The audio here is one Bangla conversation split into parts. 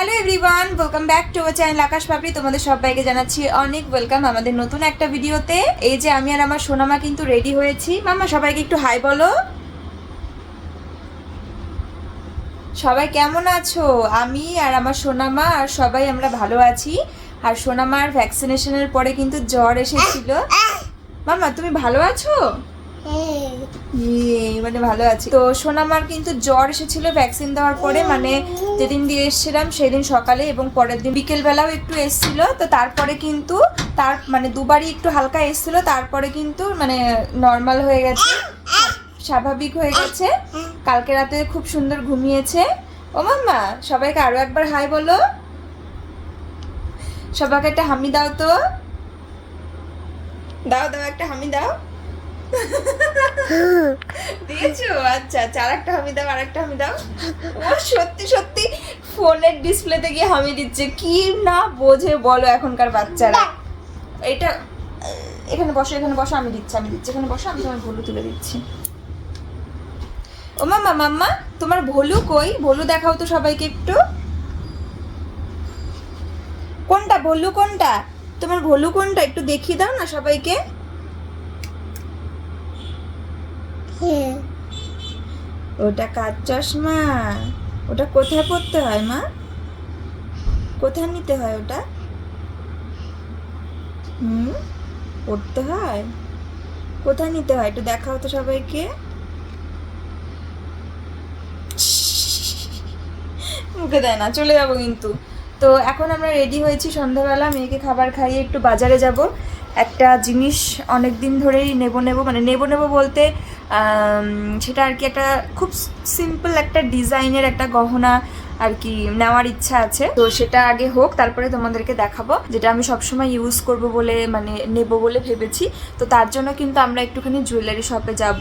Hello everyone welcome back to our channel Akash Papri তোমাদের সবাইকে জানাচ্ছি অনেক ওয়েলকাম আমাদের নতুন একটা ভিডিওতে। এই যে আমি আর আমার সোনামা কিন্তু রেডি হয়েছি। মামা, সবাইকে একটু হাই বলো। সবাই কেমন আছো? আমি আর আমার সোনামা আর সবাই আমরা ভালো আছি। আর সোনামার ভ্যাকসিনেশনের পরে কিন্তু জ্বর এসেছিল। মামা, তুমি ভালো আছো? মানে ভালো আছি। তো সোনামার কিন্তু জ্বর এসেছিল ভ্যাকসিন দেওয়ার পরে মানে যেদিন দিয়ে এসেছিলাম সেদিন সকালে এবং পরের দিন বিকেল বেলাও একটু এসেছিল। তো তারপরে কিন্তু তার মানে দুবারই একটু হালকা এসেছিল, তারপরে কিন্তু মানে নর্মাল হয়ে গেছে, স্বাভাবিক হয়ে গেছে। কালকে রাতে খুব সুন্দর ঘুমিয়েছে। ও মাম্মা, সবাইকে আরও একবার হাই বলো। সবাইকে একটা হামি দাও তো। দাও দাও, একটা হামি দাও। দিয়েছ? আচ্ছা আচ্ছা আর একটা হামি দাও আর একটা হামি দাও। ও, সত্যি সত্যি, ফোনের ডিসপ্লেতে গিয়ে হামি দিচ্ছে। কি না বোঝে বলো এখনকার বাচ্চারা। এটা, এখানে বসো এখানে বসো, আমি দিচ্ছি আমি দিচ্ছি। এখানে বসো, আমি তোমার ভুলু তুলে দিচ্ছি। ও, মাম্মা মাম্মা, তোমার ভলু কই? ভলু দেখাও তো সবাইকে একটু। কোনটা? ভলু কোনটা? তোমার ভলু কোনটা? একটু দেখিয়ে দাও না সবাইকে। ওটা কাজ চশমা? ওটা কোথায় পড়তে হয়, মা? কোথায় নিতে হয় ওটা? হুম, পড়তে হয়? কোথায় নিতে হয়? একটু দেখাও তো সবাইকে। মুখে দেয় না, চলে যাব কিন্তু। তো এখন আমরা রেডি হয়েছি সন্ধ্যাবেলা, মেয়েকে খাবার খাইয়ে একটু বাজারে যাব। একটা জিনিস অনেক দিন ধরেই নেব নেব মানে নেব নেব বলতে সেটা আর কি একটা খুব সিম্পল একটা ডিজাইনের একটা গহনা আর কি নেওয়ার ইচ্ছা আছে। তো সেটা আগে হোক, তারপরে তোমাদেরকে দেখাবো, যেটা আমি সবসময় ইউজ করব বলে মানে নেব বলে ভেবেছি। তো তার জন্য কিন্তু আমরা একটুখানি জুয়েলারি শপে যাব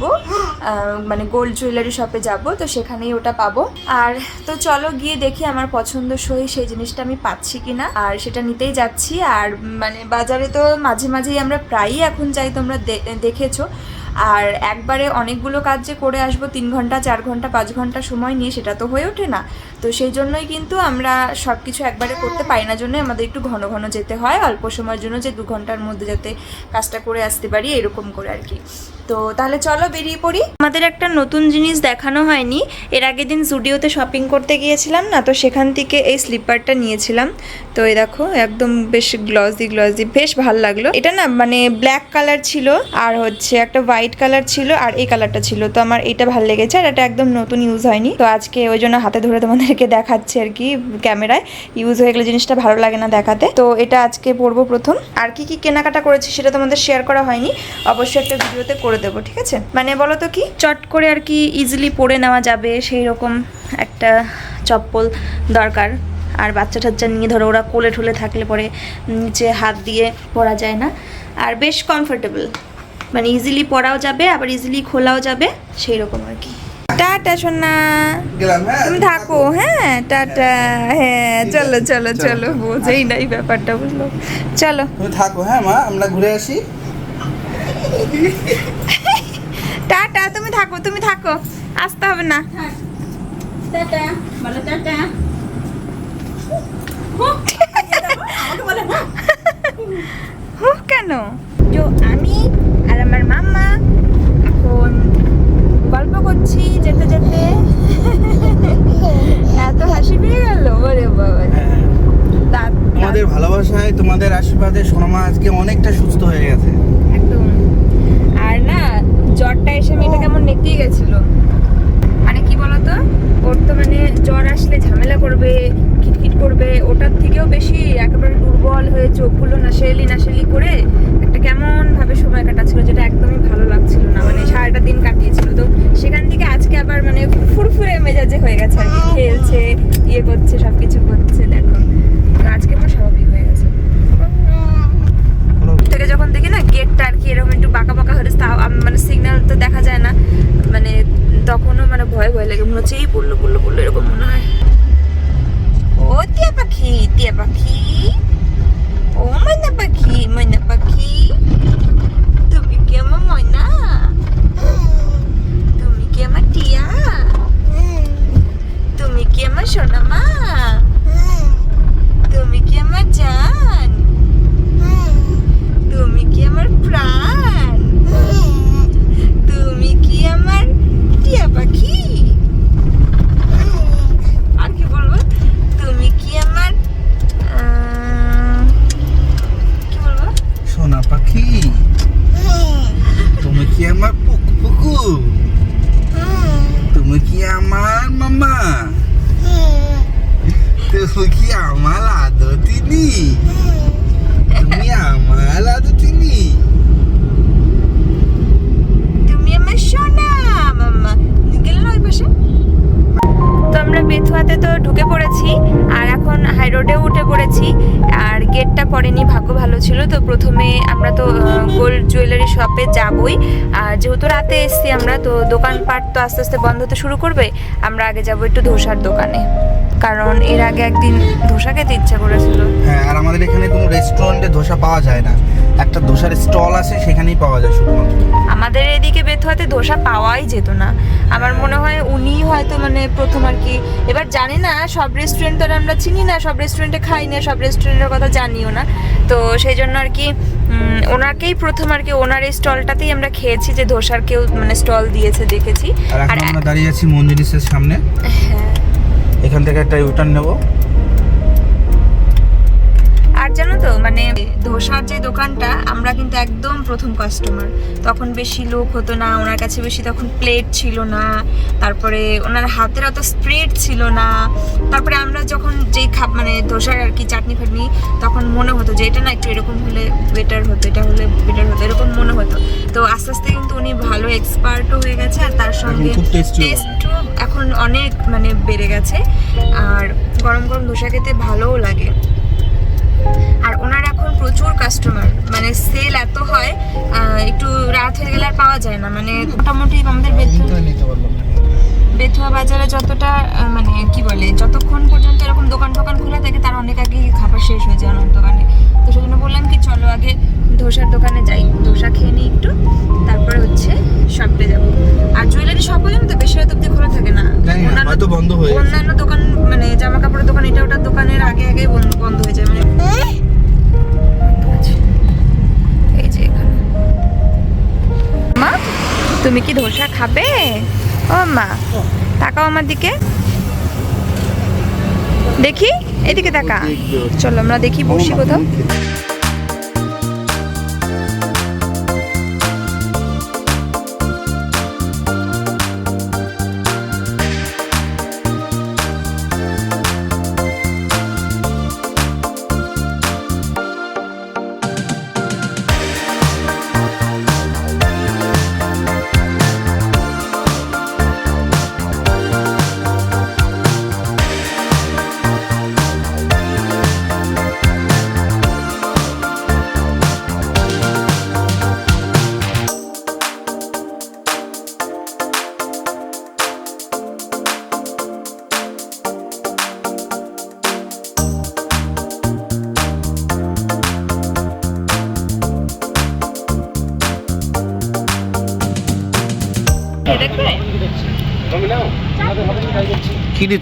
মানে গোল্ড জুয়েলারি শপে যাব, তো সেখানেই ওটা পাবো। আর তো চলো গিয়ে দেখি আমার পছন্দ সই সেই জিনিসটা আমি পাচ্ছি কিনা। আর সেটা নিতেই যাচ্ছি, আর মানে বাজারে তো মাঝে মাঝেই আমরা প্রায়ই এখন যাই, তোমরা দেখেছ। আর একবারে অনেকগুলো কাজ যে করে আসব, তিন ঘণ্টা, চার ঘণ্টা, পাঁচ ঘণ্টা সময় নিয়ে সেটা তো হয়ে ওঠে না। তো সেই জন্যই কিন্তু আমরা সব কিছু একবারে করতে পারি না জন্য আমাদের একটু ঘন ঘন যেতে হয়। অল্প সময়ের জন্য যে দু ঘণ্টার মধ্যে যাতে কাজটা করে আসতে পারি, এরকম করে আর কি। তো তাহলে চলো বেরিয়ে পড়ি। আমাদের একটা নতুন জিনিস দেখানো হয়নি। এর আগের দিন জুডিওতে শপিং করতে গিয়েছিলাম না, তো সেখান থেকে এই স্লিপারটা নিয়েছিলাম। তো এই দেখো, একদম বেশ গ্লসি গ্লসি বেশ ভালো লাগল। এটা না মানে ব্ল্যাক কালার ছিল, আর হচ্ছে একটা হোয়াইট কালার ছিল, আর এই কালারটা ছিল। তো আমার এটা ভালো লেগেছে, আর এটা একদম নতুন ইউজ হয়নি। তো আজকে ওই জন্য হাতে ধরে তোমাদেরকে দেখাচ্ছে আর কি ক্যামেরায়। ইউজ হয়ে গেলে জিনিসটা ভালো লাগে না দেখাতে। তো এটা আজকে পরবো প্রথম। আর কি কি কেনাকাটা করেছি সেটা তোমাদের শেয়ার করা হয়নি। অবশ্যই একটা ভিডিওতে করে দেবো ঠিক আছে? মানে বলো তো কি? চট করে আর কি ইজিলি পরে নেওয়া যাবে সেই রকম একটা চপ্পল দরকার। আর বাচ্চা টাচ্চা নিয়ে ধরো ওরা কোলে ঠুলে থাকলে পরে নিচে হাত দিয়ে পরা যায় না। আর বেশ কমফোর্টেবল মানে ইজিলি পরাও যাবে আবার ইজিলি খোলাও যাবে সেই রকম আর কি। টাটা সোনা। হ্যাঁ? তুমি থাকো হ্যাঁ? টাটা হ্যাঁ চলো চলো চলো। বোঝেই নাই ব্যাপারটা বুঝলো চলো। তুমি থাকো হ্যাঁ মা? আমরা ঘুরে আসি। টাটা তুমি থাকো তুমি থাকো। আসতে হবে না। টাটা। বলো টাটা। হুহ কেন? তো আমি আর আমার মাম্মা এখন গল্প করছি যেতে যেতে। এত হাসি পেয়ে গেল ওরে বাবা। হ্যাঁ, তোমাদের ভালোবাসায় তোমাদের আশীর্বাদে সোনামা আজকে অনেকটা সুস্থ হয়ে গেছে। জ্বরটা এসে মেয়েটা কেমন নেতিয়ে গেছিল? মানে কি বলতো? ওর তো মানে জ্বর আসলে ঝামেলা করবে, খিটখিট করবে। ওটার থেকেও বেশি একেবারে দুর্বল হয়ে চোখগুলো নাশেলি নাশেলি করে একটা কেমন ভাবে সময় কাটাচ্ছিল যেটা একদমই ভালো লাগছিল না। মানে সারাটা দিন কাটিয়েছিল। তো সেখান থেকে আজকে আবার মানে ফুরফুরে মেজাজে হয়ে গেছে আর কি। খেলছে ইয়ে করছে, সবকিছু করছে। তো দেখা যায় না। মানে তখনও মানে ভয় ভয় লাগে, মনে হচ্ছে এই পড়ল পড়ল পড়ল, এরকম মনে হয়। ও টিয়া পাখি টিয়া পাখি। ও ময়না পাখি ময়না পাখি। তুমি কি আমার ময়না? তুমি কি আমার টিয়া? তুমি কি আমার সোনামা? তুমি কি আমার জান? তুমি কি আমার প্রাণ? শপে যাবই। আর যেহেতু রাতে এসছি আমরা তো দোকানপাট তো আস্তে আস্তে বন্ধ হতে শুরু করবে আমরা আগে যাব একটু ধোসার দোকানে। কারণ এর আগে একদিন ধোসা খেতে ইচ্ছা করেছিল। হ্যাঁ আর আমাদের এখানে কোনো রেস্টুরেন্টে ধোসা পাওয়া যায় না। একটা ধোসার স্টল আছে সেখানেই পাওয়া যায় শুধুমাত্র। আমাদের এদিকে বেথুয়াতে ধোসা পাওয়াই যেত না। আমার মনে হয় উনি হয়তো মানে প্রথম আর কি এবার জানি না সব রেস্টুরেন্ট তো আমরা চিনি না সব রেস্টুরেন্টে খাই না সব রেস্টুরেন্টের কথা জানিও না। তো সেই জন্য আর কি ওনাকেই প্রথম আর কি ওনার এই স্টলটাতেই আমরা খেয়েছি যে ধোসার কেউ মানে স্টল দিয়েছে দেখেছি। আর আমরা দাঁড়িয়ে আছি মঞ্জুরিসের সামনে। হ্যাঁ। এখান থেকে একটা ইউটার্ন নেব। আর জানো তো মানে ধোসার যে দোকানটা আমরা কিন্তু একদম প্রথম কাস্টমার তখন বেশি লোক হতো না ওনার কাছে বেশি তখন প্লেট ছিল না তারপরে ওনার হাতের অত স্প্রেড ছিল না। তারপরে আমরা যখন যেই খাপ মানে ধোসার আর কি চাটনি ফাটনি তখন মনে হতো যে এটা না একটু এরকম হলে বেটার হতো এটা হলে বেটার হতো এরকম মনে হতো। তো আস্তে আস্তে কিন্তু উনি ভালো এক্সপার্টও হয়ে গেছে আর তার সঙ্গে টেস্টও এখন অনেক মানে বেড়ে গেছে। আর গরম গরম ধোসা খেতে ভালোও লাগে। আর ওনার এখন প্রচুর কাস্টমার মানে সেল এত হয় একটু রাত হয়ে গেলে আর পাওয়া যায় না মানে মোটামুটি আমাদের বেথুয়া বাজারে যতটা মানে কি বলে যতক্ষণ পর্যন্ত এরকম দোকান টোকান খোলা থাকে তার অনেক আগেই খাবার শেষ হয়ে যায় অনেক দোকানে। তো সেজন্য বললাম কি তুমি কি ধোসা খাবে? ও মা তাকাও আমার দিকে। দেখি এদিকে তাকা। চলো আমরা দেখি বসি কোথাও।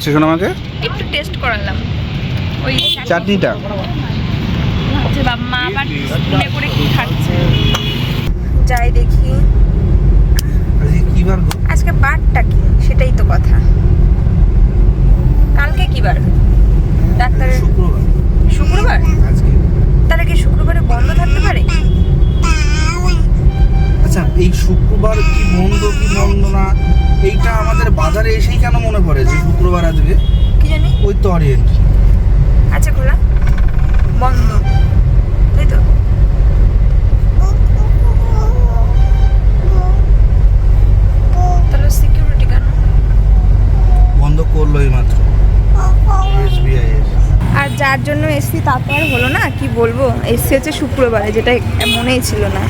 দিচ্ছে শোনো আমাকে? একটু টেস্ট করালাম। ওই চাটনিটা। মা আবার স্পুনে করে কি খাচ্ছে? যাই দেখি। আজকে কি বার আজকে বারটা কি? সেটাই তো কথা। কালকে কি বার? ডাক্তারের শুক্রবার। শুক্রবার? আজকে। তাহলে কি শুক্রবারে বন্ধ থাকতে পারে? আচ্ছা এই শুক্রবার কি বন্ধ কি বন্ধ না? এইটা আমাদের বাজারে এসেই কেন মনে পড়ে যে শুক্রবার আজকে? কি জানি। ওই তো অরিয়েন্ট। আচ্ছা খোলা। বন্ধ। তাই তো? তাহলে সিকিউরিটি কেন? বন্ধ করল এই মাত্র। এসবিআই আর যার জন্য এসছি তা তো আর হলো না কি বলব? এসছি হচ্ছে শুক্রবারে যেটা মনেই ছিল না।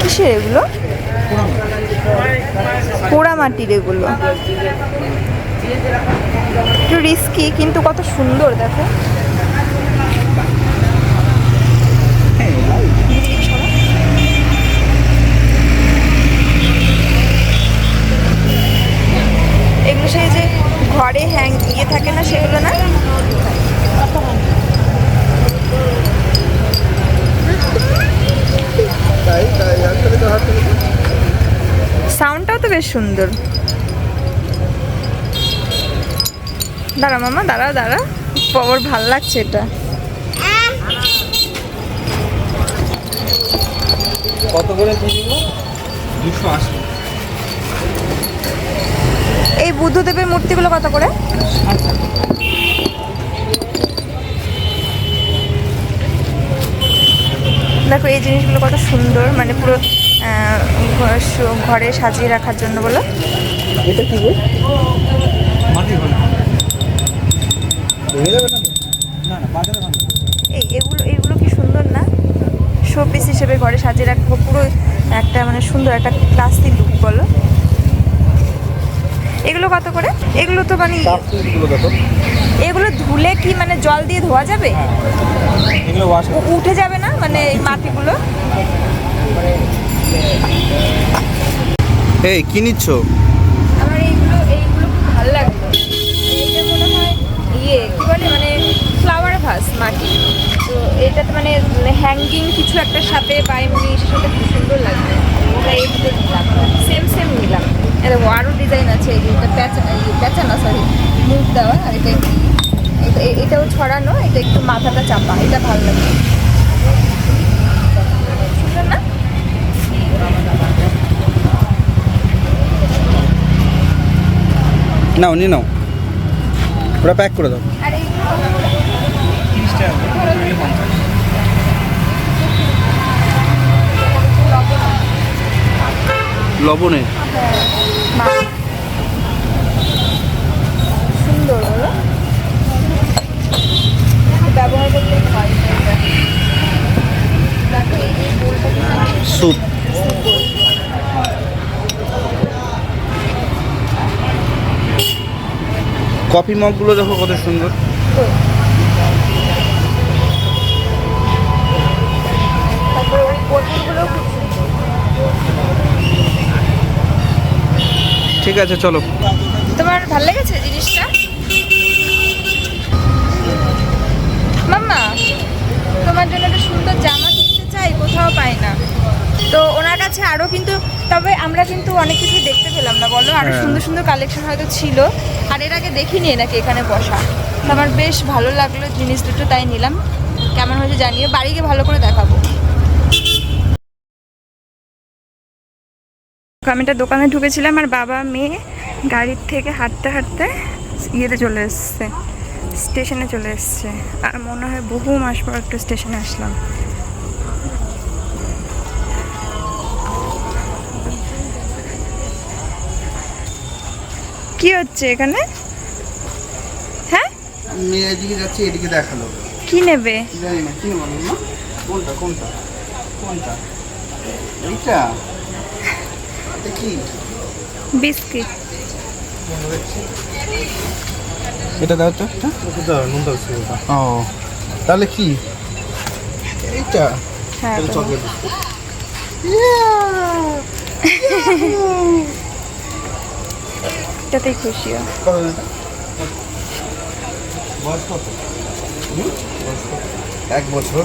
কিসের এগুলো? পোড়া মাটির এগুলো। একটু রিস্কি কিন্তু কত সুন্দর, দেখো। এগুলো সেই যে ঘরে হ্যাং ইয়ে থাকে না, সেগুলো না? সাউন্ডটাও তো বেশ সুন্দর। দাঁড়া মামা দাঁড়া দাঁড়া। পবর ভালো লাগছে এটা। কত করে এই বুদ্ধদেবের মূর্তিগুলো কত করে? দেখো এই জিনিসগুলো কত সুন্দর মানে পুরো ঘর- ঘরে সাজিয়ে রাখার জন্য বলো। এটা কি এই এগুলো এগুলো কি সুন্দর না? শো পিস হিসেবে ঘরে সাজিয়ে রাখব পুরো একটা মানে সুন্দর একটা ক্লাসিক লুক বলো। এগুলো কত করে? এগুলো তো মানে এগুলো ধুলে কি মানে জল দিয়ে ধোয়া যাবে? এগুলো ওয়াশ উ- উঠে যাবে না মানে এই মাটিগুলো? এই, কি নিচ্ছ? আমার এইগুলো এইগুলো খুব ভালো লাগল। এইটা মনে হয় ইয়ে কি বলে মানে ফ্লাওয়ার ভাস মাটি। তো এটাতে মানে হ্যাঙ্গিং কিছু একটা সাথে বা এমনি সাথে খুব সুন্দর লাগবে এই দুটো নিলাম। সেম সেম নিলাম। এটা আরও ডিজাইন আছে, এই এটা প্যাচা প্যাচা না সরি মুখ দেওয়া, আর এটা এটাও ছড়ানো, এটা একটু মাথাটা চাপা, এটা ভালো লাগে সুন্দর না? নাও নিয়ে নাও। ওটা প্যাক করে দাও। বলো ব্যবহার করতে হয়। স্যুপ কফি মগগুলো দেখো কত সুন্দর। ঠিক আছে চলো। তোমার ভালো লেগেছে জিনিসটা? মাম্মা তোমার জন্য একটা সুন্দর জামা চাই কোথাও পাই না। তো ওনার কাছে আরও কিন্তু তবে আমরা কিন্তু অনেক কিছু দেখতে পেলাম না বলো? আরও হ্যাঁ। সুন্দর সুন্দর কালেকশন হয়তো ছিল। আর এর আগে দেখিনি নাকি এখানে বসা। তো আমার বেশ ভালো লাগল জিনিস দুটো তাই নিলাম। কেমন হয়েছে জানিয়ে বাড়ি গিয়ে ভালো করে দেখাবো। আমি একটা দোকানে ঢুকেছিলাম আর বাবা মেয়ে গাড়ির থেকে হাঁটতে হাঁটতে ইয়েতে চলে এসছে স্টেশনে চলে এসছে। আর মনে হয় বহু মাস পর একটু স্টেশনে আসলাম। কি হচ্ছে এখানে? হ্যাঁ? মেয়ে এদিকে যাচ্ছে এদিকে দেখাল। কি নেবে? জানি না কি বলো না কোনটা কোনটা? কোনটা? এইটা? এটা কি? বিস্কিট। এটা দাও তো ও তাহলে কি? এইটা? হ্যাঁ। চকলেট এটাতেই খুশি এক বছর?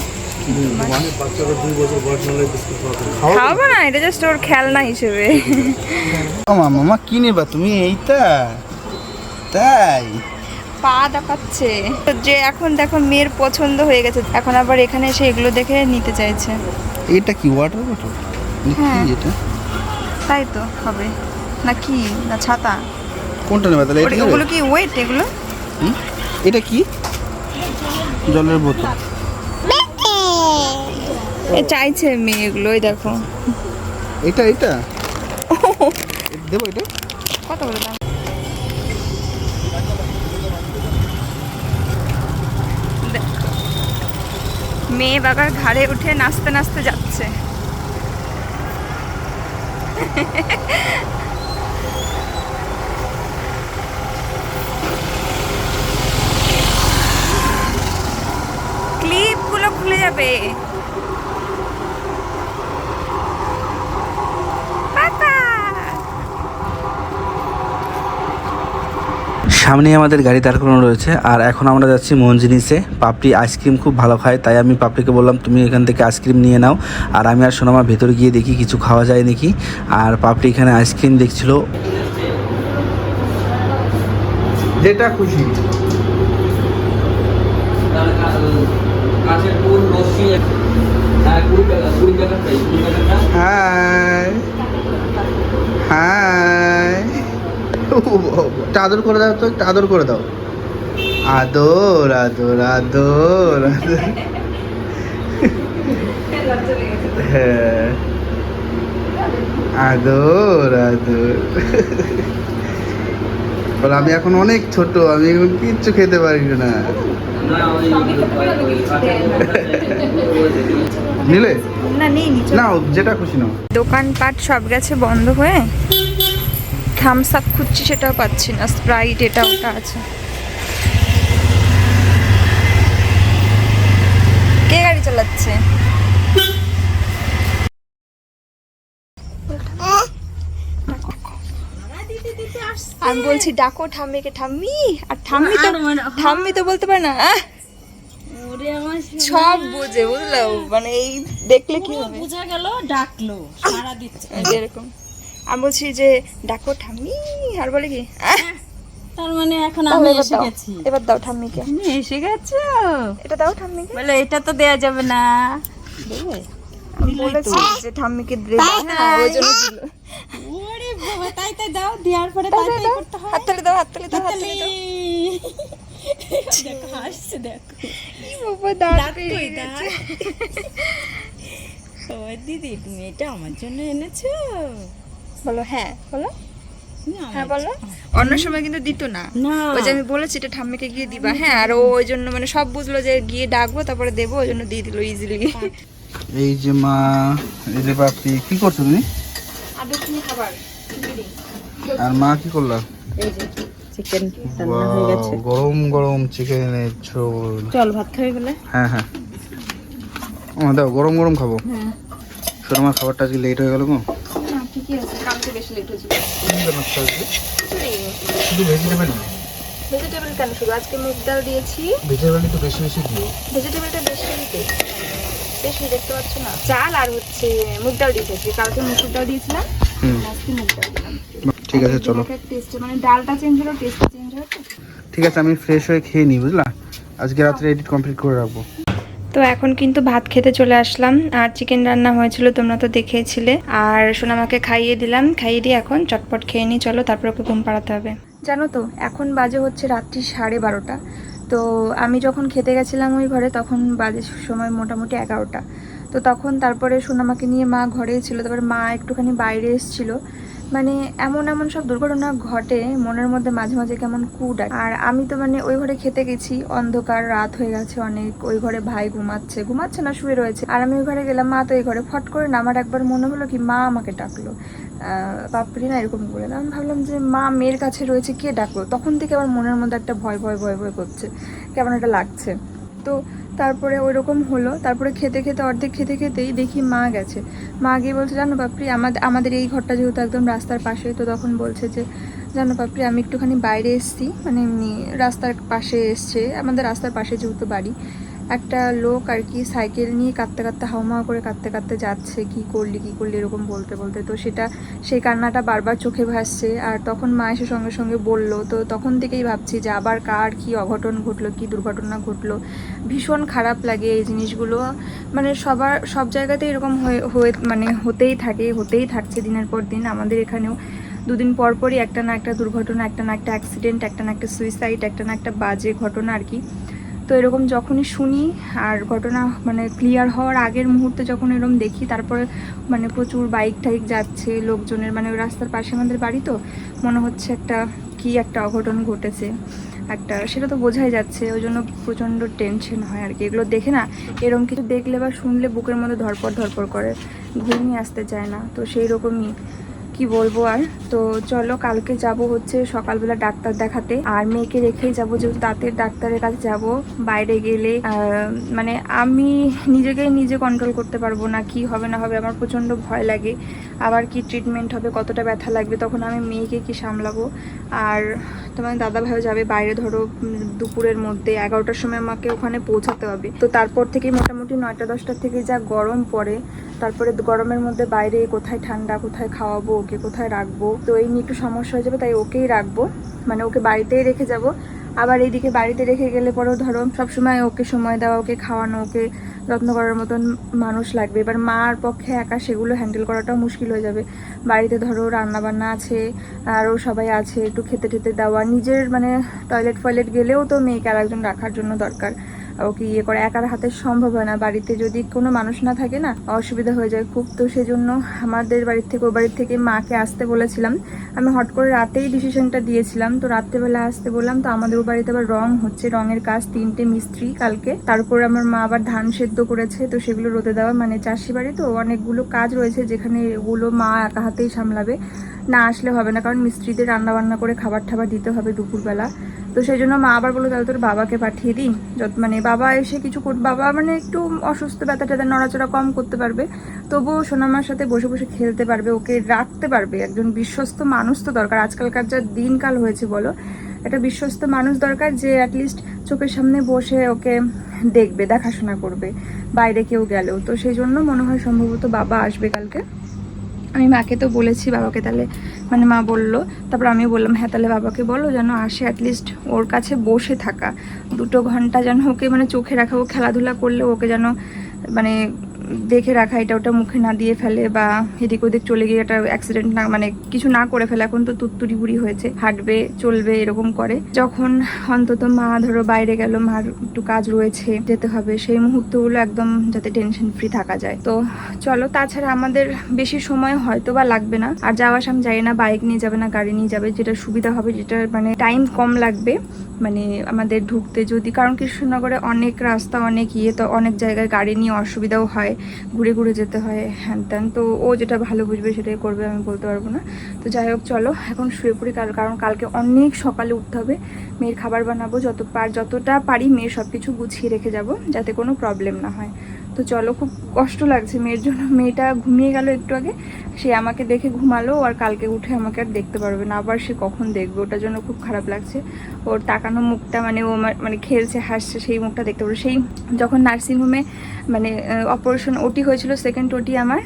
খাওয়াবো না এটা জাস্ট ওর খেলনা হিসেবে। মামা মামা কি নেবা তুমি? এইটা তাই। পা দেখাচ্ছে। যে এখন দেখো মেয়ের পছন্দ হয়ে গেছে এখন আবার এখানে এসে এগুলো দেখে নিতে চাইছে। এটা কি ওয়াটার বটল হ্যাঁ। এটা? তাই তো হবে। না কি? না ছাতা? কোনটা নেবা তাহলে? এটা? ওগুলো কি ওয়েট এগুলো? এটা কি? জলের বোতল। এ চাইছে মেয়ে এগুলো ওই দেখো। এটা এটা? দেবো এটা? কত বলে দাম? মেয়ে বাবার ঘাড়ে উঠে নাচতে নাচতে যাচ্ছে ক্লিপগুলো খুলে যাবে সামনে আমাদের গাড়ি দাঁড় করানো রয়েছে আর এখন আমরা যাচ্ছি মঞ্জিনিসে। পাপড়ি আইসক্রিম খুব ভালো খায় তাই আমি পাপড়িকে বললাম তুমি এখান থেকে আইসক্রিম নিয়ে নাও। আর আমি আর সোনামা ভেতরে গিয়ে দেখি কিছু খাওয়া যায় নাকি। আর পাপড়ি এখানে আইসক্রিম দেখছিল। যেটা খুশি। হাই। হাই আদর করে দাও তো একটা আদর করে দাও। আদর আদর আদর আদর। হ্যাঁ। আদর আদর। বলে, আমি এখন অনেক ছোট, আমি এখন কিচ্ছু খেতে পারি না। নিলে? না নেই নি নাও যেটা খুশি নাও। দোকানপাট সব গেছে বন্ধ হয়ে। থামস আপ খুঁজছি সেটাও পাচ্ছি না স্প্রাইট এটা ওটা আছে। কে গাড়ি চালাচ্ছে? আমি বলছি ডাকো ঠাম্মিকে ঠাম্মি। আর ঠাম্মি তো মানে- ঠাম্মি তো বলতে পারে না সব বোঝে বুঝলো মানে এই দেখলে কি হবে? বোঝা গেল ডাকলো সারা দিচ্ছে। এরকম। আমি বলছি যে ডাকো ঠাম্মি আর বলে কি? আহ, তার মানে এখন আমি এসে দাও। গেছি। এবার দাও ঠাম্মিকে। এসে গেছো? এটা দাও ঠাম্মিকে। বলে এটা তো দেয়া যাবে না? আমি বলেছি যে ঠাম্মিকে দেবে। হ্যাঁ ওই জন্য দিল। ওরে বাবা তাই তাই দাও দেওয়ার পরে তাই তাই করতে হয়। হাততালি দাও হাততালি দাও হাততালি দাও। দেখো হাসছে দেখো। কি বাবা দাঁত দাঁত কই দাঁত? ও দিদি তুমি এটা আমার জন্য এনেছো? বলো হ্যাঁ বলো। হ্যাঁ বলো। অন্য সময় কিন্তু দিত না। না। ওই যে আমি বলেছি এটা ঠাম্মিকে গিয়ে দিবা হ্যাঁ আর ওই জন্য মানে সব বুঝলো যে গিয়ে ডাকবো তারপরে দেবো ওই জন্য দিয়ে দিল ইজিলি এই যে মা এই যে বাপি কি করছ তুমি? খাবার আর মা কি করলা? এই যে চিকেন রান্না হয়ে গেছে। গরম গরম চিকেনের ঝোল। চল ভাত খাই বলে? হ্যাঁ হ্যাঁ। ও দাও গরম গরম খাব। হ্যাঁ। শোনো আমার খাবারটা আজকে লেট হয়ে গেল গো। ঠিকই আছে কালকে বেশি লেট হয়েছিল শুধু ভেজিটেবল ভেজিটেবল কেন শুধু? আজকে মুগ ডাল দিয়েছি। ভেজিটেবলই তো বেশি বেশি দিও। ভেজিটেবলটা বেশি দিতে। বেশি দেখতে পাচ্ছ না? চাল আর হচ্ছে মুগ ডাল দিয়েছি কালকে মুসুর ডাল দিয়েছিলাম। আজকে মুগ ডাল ঠিক আছে চলো। টেস্ট মানে ডালটা চেঞ্জ হলো টেস্টটা চেঞ্জ ঠিক আছে আমি ফ্রেশ হয়ে খেয়ে নিই বুঝলা? আজকে রাত্রে এডিট কমপ্লিট করে রাখব। তো এখন কিন্তু ভাত খেতে চলে আসলাম আর চিকেন রান্না হয়েছিল তোমরা তো দেখেছিলে। আর সোনামাকে খাইয়ে দিলাম খাইয়ে দিয়ে এখন চটপট খেয়ে নিই চলো তারপর ওকে ঘুম পাড়াতে হবে। জানো তো এখন বাজে হচ্ছে রাত্রি সাড়ে বারোটা। তো আমি যখন খেতে গেছিলাম ওই ঘরে তখন বাজে সময় মোটামুটি এগারোটা। তো তখন তারপরে সোনামাকে নিয়ে মা ঘরেই ছিল তারপরে মা একটুখানি বাইরে এসেছিল। মানে এমন এমন সব দুর্ঘটনা ঘটে, মনের মধ্যে মাঝে মাঝে কেমন কু ডাকে আর আমি তো মানে ওই ঘরে খেতে গেছি, অন্ধকার রাত হয়ে গেছে অনেক, ওই ঘরে ভাই ঘুমাচ্ছে ঘুমাচ্ছে না, শুয়ে রয়েছে। আর আমি ওই ঘরে গেলাম, মা তো এই ঘরে ফট করে না, আমার একবার মনে হলো কি মা আমাকে ডাকলো। বাপরি না এরকম করে। আমি ভাবলাম যে মা মেয়ের কাছে রয়েছে, কে ডাকলো? তখন থেকে আমার মনের মধ্যে একটা ভয় ভয় ভয় ভয় করছে। কেমন একটা লাগছে। তো তারপরে ওই রকম হলো। তারপরে খেতে খেতে, অর্ধেক খেতে খেতেই দেখি মা গেছে। মা গিয়ে বলছে, জানো বাপরি আমাদের আমাদের এই ঘরটা যেহেতু একদম রাস্তার পাশে, তো তখন বলছে যে, জানো বাপরি, আমি একটুখানি বাইরে এসেছি মানে এমনি রাস্তার পাশে এসছে, আমাদের রাস্তার পাশে যেহেতু বাড়ি একটা লোক আর কি সাইকেল নিয়ে কাঁদতে কাঁদতে হাওমাওয়া করে কাঁদতে কাঁদতে যাচ্ছে, কি করলি কি করলি, এরকম বলতে বলতে। তো সেটা, সেই কান্নাটা বারবার চোখে ভাসছে আর তখন মা এসে সঙ্গে সঙ্গে বলল, তো তখন থেকেই ভাবছি যে আবার কার কি অঘটন ঘটলো, কি দুর্ঘটনা ঘটলো। ভীষণ খারাপ লাগে এই জিনিসগুলো। মানে সবার, সব জায়গাতে এরকম হয়ে হয়ে মানে হতেই থাকে, হতেই থাকছে দিনের পর দিন। আমাদের এখানেও দুদিন পর পরই একটা না একটা দুর্ঘটনা, একটা না একটা অ্যাক্সিডেন্ট, একটা না একটা সুইসাইড, একটা না একটা বাজে ঘটনা আর কি। তো এরকম যখনই শুনি আর ঘটনা মানে ক্লিয়ার হওয়ার আগের মুহূর্তে যখন এরকম দেখি, তারপরে মানে প্রচুর বাইক টাইক যাচ্ছে, লোকজনের মানে ওই রাস্তার পাশে আমাদের বাড়ি তো, মনে হচ্ছে একটা কি একটা অঘটন ঘটেছে। একটা সেটা তো বোঝাই যাচ্ছে, ওই জন্য প্রচণ্ড টেনশন হয় আর কি। এগুলো দেখে না, এরকম কিছু দেখলে বা শুনলে বুকের মধ্যে ধরপর ধরপর করে ঘুমিয়ে আসতে চায় না। তো সেই রকমই কি বলব আর? তো চলো কালকে যাব হচ্ছে সকালবেলা ডাক্তার দেখাতে। আর মেয়েকে রেখেই যাব, যেহেতু দাঁতের ডাক্তারের কাছে যাব। বাইরে গেলে মানে আমি নিজেকে নিজে কন্ট্রোল করতে পারব না, কি হবে না হবে, আমার প্রচণ্ড ভয় লাগে। আবার কি ট্রিটমেন্ট হবে, কতটা ব্যথা লাগবে, তখন আমি মেয়েকে কি সামলাবো? আর তোমার দাদা ভাইও যাবে, বাইরে ধরো দুপুরের মধ্যে, এগারোটার সময় আমাকে ওখানে পৌঁছাতে হবে। তো তারপর থেকে মোটামুটি নয়টা দশটার থেকে যা গরম পড়ে, তারপরে গরমের মধ্যে বাইরে কোথায় ঠান্ডা, কোথায় খাওয়াবো, ওকে কোথায় রাখব? তো এই নিয়ে একটু সমস্যা হয়ে যাবে, তাই ওকেই রাখব। মানে ওকে বাড়িতেই রেখে যাব। আবার এইদিকে বাড়িতে রেখে গেলে পরেও ধরো সবসময় ওকে সময় দেওয়া, ওকে খাওয়ানো, ওকে যত্ন করার মতন মানুষ লাগবে। এবার মার পক্ষে একা সেগুলো হ্যান্ডেল করাটাও মুশকিল হয়ে যাবে। বাড়িতে ধরো রান্নাবান্না আছে, আরও সবাই আছে, একটু খেতে টেতে দেওয়া, নিজের মানে টয়লেট ফয়লেট গেলেও তো মেয়েকে আর একজন রাখার জন্য দরকার। ওকে ইয়ে করে একার হাতে সম্ভব হয় না? বাড়িতে যদি কোনো মানুষ না থাকে না, অসুবিধা হয়ে যায় খুব। তো সেজন্য আমাদের বাড়ির থেকে ও বাড়ির থেকে মাকে আসতে বলেছিলাম। আমি হট করে রাতেই ডিসিশনটা দিয়েছিলাম। তো রাত্রেবেলা আসতে বললাম, তো আমাদের ও বাড়িতে আবার রং হচ্ছে, রঙের কাজ, তিনটে মিস্ত্রি কালকে। তারপর আমার মা আবার ধান সেদ্ধ করেছে, তো সেগুলো রোদে দেওয়া। মানে চাষি বাড়ি তো অনেকগুলো কাজ রয়েছে যেখানে ওগুলো মা একা হাতেই সামলাবে। না আসলে হবে না, কারণ মিস্ত্রিদের রান্না বান্না করে খাবার টাবার দিতে হবে দুপুরবেলা। তো সেই জন্য মা আবার বলল, তাহলে তোর বাবাকে পাঠিয়ে দিই। যত মানে বাবা এসে কিছু কর, বাবা মানে একটু অসুস্থ ব্যথা ট্যাথা নড়াচড়া কম করতে পারবে। তবুও সোনামার সাথে বসে বসে খেলতে পারবে, ওকে রাখতে পারবে। একজন বিশ্বস্ত মানুষ তো দরকার। আজকালকার যা দিনকাল হয়েছে বলো, একটা বিশ্বস্ত মানুষ দরকার যে অ্যাটলিস্ট চোখের সামনে বসে ওকে দেখবে, দেখাশোনা করবে, বাইরে কেউ গেলেও। তো সেই জন্য মনে হয় সম্ভবত বাবা আসবে কালকে। আমি মাকে তো বলেছি বাবাকে তাহলে মানে মা বলল, তারপর আমি বললাম হ্যাঁ তাহলে বাবাকে বলো যেন আসে অ্যাটলিস্ট ওর কাছে বসে থাকা। দুটো ঘণ্টা যেন ওকে মানে চোখে রাখা, ও খেলাধুলা করলে ওকে যেন মানে দেখে রাখা, এটা ওটা মুখে না দিয়ে ফেলে বা এদিক ওদিক চলে গিয়ে একটা অ্যাক্সিডেন্ট না মানে কিছু না করে ফেলে, এখন তো তুত্তুরি বুড়ি হয়েছে, হাঁটবে, চলবে, এরকম করে। যখন অন্তত মা ধরো বাইরে গেল, মার একটু কাজ রয়েছে, যেতে হবে, সেই মুহূর্তগুলো একদম যাতে টেনশন ফ্রি থাকা যায়। তো চলো, তাছাড়া আমাদের বেশি সময় হয়তো বা লাগবে না, আর যাওয়া আসাম যাই না বাইক নিয়ে যাবে না, গাড়ি নিয়ে যাবে, যেটা সুবিধা হবে, যেটা মানে টাইম কম লাগবে মানে আমাদের ঢুকতে যদি, কারণ কৃষ্ণনগরে অনেক রাস্তা, অনেক ইয়ে তো অনেক জায়গায় গাড়ি নিয়ে অসুবিধাও হয়। ঘুরে ঘুরে যেতে হয়, হ্যান ত্যান। তো ও যেটা ভালো বুঝবে সেটাই করবে, আমি বলতে পারব না। তো যাই হোক, চলো, এখন শুয়ে পড়ি কাল, কারণ কালকে অনেক সকালে উঠতে হবে। মেয়ের খাবার বানাবো, যত পার, যতটা পারি মেয়ের সব কিছু গুছিয়ে রেখে যাব, যাতে কোনো প্রবলেম না হয়। তো চলো, খুব কষ্ট লাগছে মেয়ের জন্য। মেয়েটা ঘুমিয়ে গেল একটু আগে সে আমাকে দেখে ঘুমালো আর কালকে উঠে আমাকে আর দেখতে পারবে না। আবার সে কখন দেখবে? ওটার জন্য খুব খারাপ লাগছে। ওর তাকানো মুখটা মানে ও মানে খেলছে, হাসছে, সেই মুখটা দেখতে পারবে। সেই যখন নার্সিংহোমে মানে অপারেশন ওটি হয়েছিল, সেকেন্ড ওটি আমার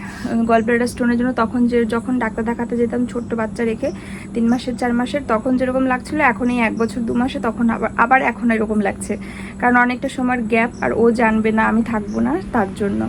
গলব্লাডার স্টোনের জন্য, তখন যে যখন ডাক্তার দেখাতে যেতাম ছোট্ট বাচ্চা রেখে, তিন মাসের, চার মাসের, তখন যেরকম লাগছিল এখন এই এক বছর, দু মাসে, তখন আবার আবার এখন এরকম লাগছে। কারণ অনেকটা সময়ের গ্যাপ আর ও জানবে না, আমি থাকব না তার জন্য।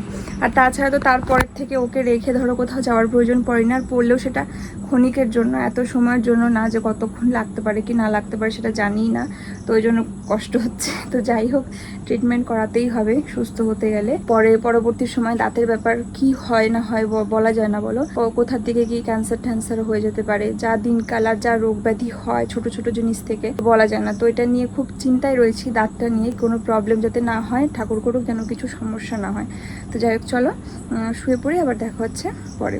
আর তাছাড়া তো তারপরের থেকে ওকে রেখে ধরো কোথাও যাওয়ার প্রয়োজন পড়ে না, আর পড়লেও সেটা ক্ষণিকের জন্য, এত সময়ের জন্য না যে কতক্ষণ লাগতে পারে কি না লাগতে পারে সেটা জানি না। তো ওই জন্য কষ্ট হচ্ছে। তো যাই হোক ট্রিটমেন্ট করাতেই হবে, সুস্থ হতে গেলে। পরে, পরবর্তী সময় দাঁতের ব্যাপার কি হয় না হয় বলা যায় না বলো। কোথার দিকে কি ক্যান্সার ট্যান্সার হয়ে যেতে পারে, যা দিনকাল আর যা রোগ ব্যাধি হয় ছোট ছোট জিনিস থেকে বলা যায় না। তো এটা নিয়ে খুব চিন্তায় রয়েছি দাঁতটা নিয়ে, কোনো প্রবলেম যাতে না হয়, ঠাকুর করুক যেন কিছু সমস্যা না হয়। তো যাই হোক, চলো শুয়ে পড়ি, আবার দেখা হচ্ছে পরে।